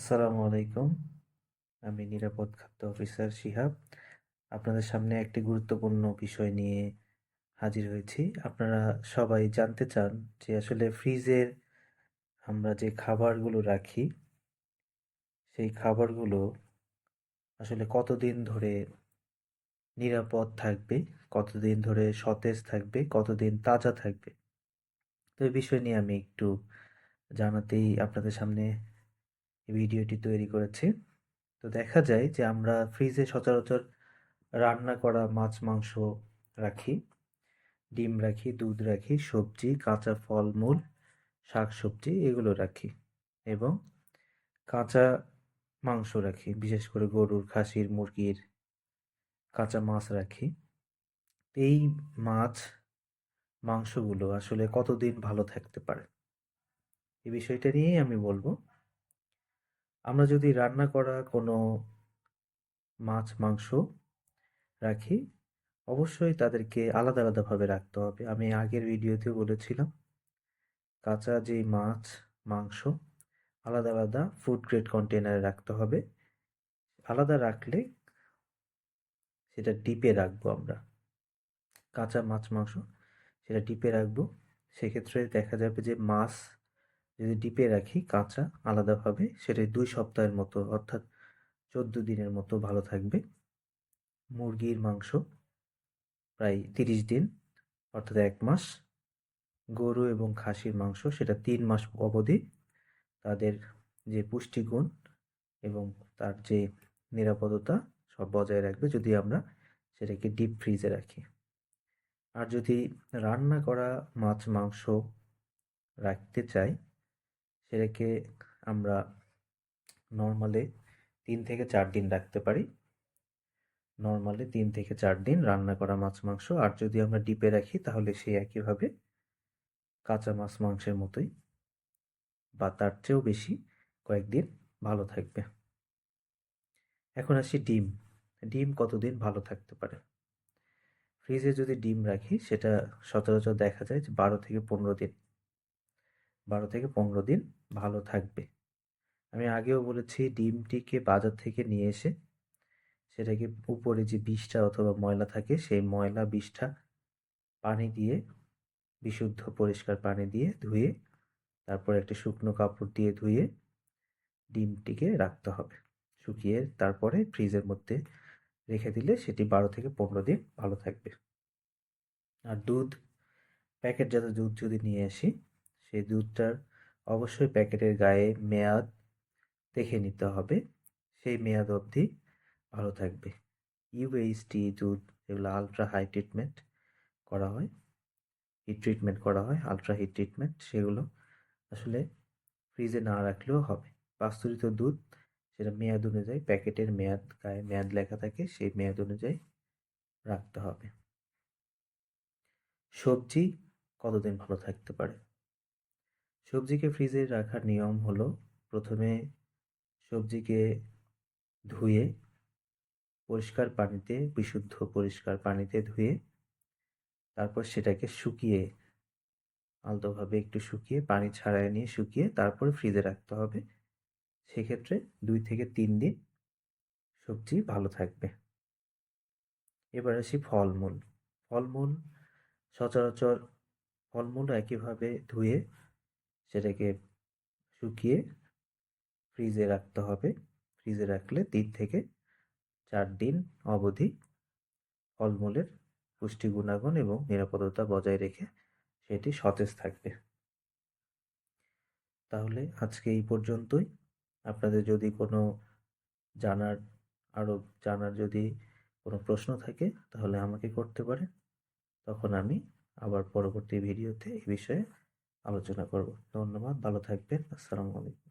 আসসালামু আলাইকুম। আমি নিরাপদ খাদ্য অফিসার শিহাব। আপনাদের সামনে একটি গুরুত্বপূর্ণ বিষয় নিয়ে হাজির হয়েছি। আপনারা সবাই জানতে চান যে আসলে ফ্রিজের আমরা যে খাবারগুলো রাখি, সেই খাবারগুলো আসলে কতদিন ধরে নিরাপদ থাকবে, কতদিন ধরে সতেজ থাকবে, কতদিন তাজা থাকবে? তো এই বিষয় নিয়ে আমি একটু জানাতেই আপনাদের সামনে ভিডিওটি তৈরি করেছি। তো দেখা যায় যে আমরা ফ্রিজে সচরাচর রান্না করা মাছ, মাংস রাখি, ডিম রাখি, দুধ রাখি, সবজি, কাঁচা ফলমূল শাক সবজি এগুলো রাখি এবং কাঁচা মাংস রাখি। বিশেষ করে গরুর খাসির, মুরগির কাঁচা মাছ রাখি। এই মাছ, মাংসগুলো আসলে কতদিন ভালো থাকতে পারে? এই বিষয়টা নিয়েই আমি বলব। আমরা যদি রান্না করা কোনো মাছ, মাংস রাখি, অবশ্যই তাদেরকে আলাদা আলাদাভাবে রাখতে হবে। আমি আগের ভিডিওতে বলেছিলাম, কাঁচা যে মাছ, মাংস, আলাদা আলাদা ফুড গ্রেড কন্টেনারে রাখতে হবে। আলাদা রাখলে সেটা ডিপে রাখব আমরা। কাঁচা মাছ, মাংস সেটা ডিপে রাখব। সেক্ষেত্রে দেখা যাবে যে মাছ যদি ডিপে রাখি কাঁচা আলাদাভাবে সেটা দুই সপ্তাহের মতো, অর্থাৎ চোদ্দ দিনের মতো ভালো থাকবে। মুরগির মাংস প্রায় তিরিশ দিন, অর্থাৎ এক মাস। গরু এবং খাসির মাংস, সেটা তিন মাস অবধি। তাদের যে পুষ্টিগুণ এবং তার যে নিরাপদতা, সব বজায় রাখবে যদি আমরা সেটাকে ডিপ ফ্রিজে রাখি। আর যদি রান্না করা মাছ, মাংস রাখতে চাই সেটাকে আমরা নর্মালে তিন থেকে চার দিন রাখতে পারি। নর্মালি তিন থেকে চার দিন রান্না করা মাছ, মাংস। আর যদি আমরা ডিপে রাখি, তাহলে সে একইভাবে কাঁচা মাছ, মাংসের মতোই। বা তার চেয়েও বেশি কয়েকদিন ভালো থাকবে। এখন আসি ডিম। ডিম কতদিন ভালো থাকতে পারে? ফ্রিজে যদি ডিম রাখি, সেটা সচরাচর দেখা যায় যে বারো থেকে পনেরো দিন। বারো থেকে পনেরো দিন ভালো থাকবে। আমি আগেও বলেছি, ডিমটিকে বাজার থেকে নিয়ে এসে সেটাকে উপরে যে বিষটা অথবা ময়লা থাকে, সেই ময়লা বিষটা পানি দিয়ে, বিশুদ্ধ পরিষ্কার পানি দিয়ে ধুয়ে, তারপর একটা শুকনো কাপড় দিয়ে ধুয়ে ডিমটিকে রাখতে হবে। শুকিয়ে তারপরে ফ্রিজের মধ্যে রেখে দিলে সেটি বারো থেকে পনেরো দিন ভালো থাকবে। আর দুধ, প্যাকেটজাত দুধ যদি নিয়ে আসি, সেই দুধটার অবশ্যই প্যাকেটের গায়ে মেয়াদ দেখে নিতে হবে। সেই মেয়াদ অবধি ভালো থাকবে। ইউএইচটি দুধ এগুলো আলট্রা হাই ট্রিটমেন্ট করা হয়। হিট ট্রিটমেন্ট করা হয় আলট্রা হিট ট্রিটমেন্ট সেগুলো আসলে ফ্রিজে না রাখলেও হবে। পাস্তুরিত দুধ সেটা মেয়াদ অনুযায়ী প্যাকেটের মেয়াদ গায়ে মেয়াদ লেখা থাকে, সেই মেয়াদ অনুযায়ী রাখতে হবে। সবজি কতদিন ভালো থাকতে পারে? সবজিকে ফ্রিজে রাখার নিয়ম হলো প্রথমে সবজিকে ধুয়ে পরিষ্কার পানিতে, বিশুদ্ধ পরিষ্কার পানিতে ধুয়ে তারপর সেটাকে শুকিয়ে, আলতোভাবে একটু শুকিয়ে, পানি ছাড়াই নিয়ে শুকিয়ে তারপরে ফ্রিজে রাখতে হবে। সেক্ষেত্রে দুই থেকে তিন দিন সবজি ভালো থাকবে। এবার আসি ফলমূল। ফলমূল সচরাচর ফলমূল একইভাবে ধুয়ে সেটাকে শুকিয়ে ফ্রিজে রাখতে হবে। ফ্রিজে রাখলে তিন থেকে চার দিন অবধি ফলমূলের পুষ্টি গুণাগুণ এবং নিরাপদতা বজায় রেখে সেটি সতেজ থাকবে। তাহলে আজকে এই পর্যন্তই। আপনাদের যদি কোনো জানার, আরও জানার যদি কোনো প্রশ্ন থাকে, তাহলে আমাকে করতে পারেন। তখন আমি আবার পরবর্তী ভিডিওতে এই বিষয়ে আলোচনা করব। ধন্যবাদ ভালো থাকবেন আসসালামু আলাইকুম।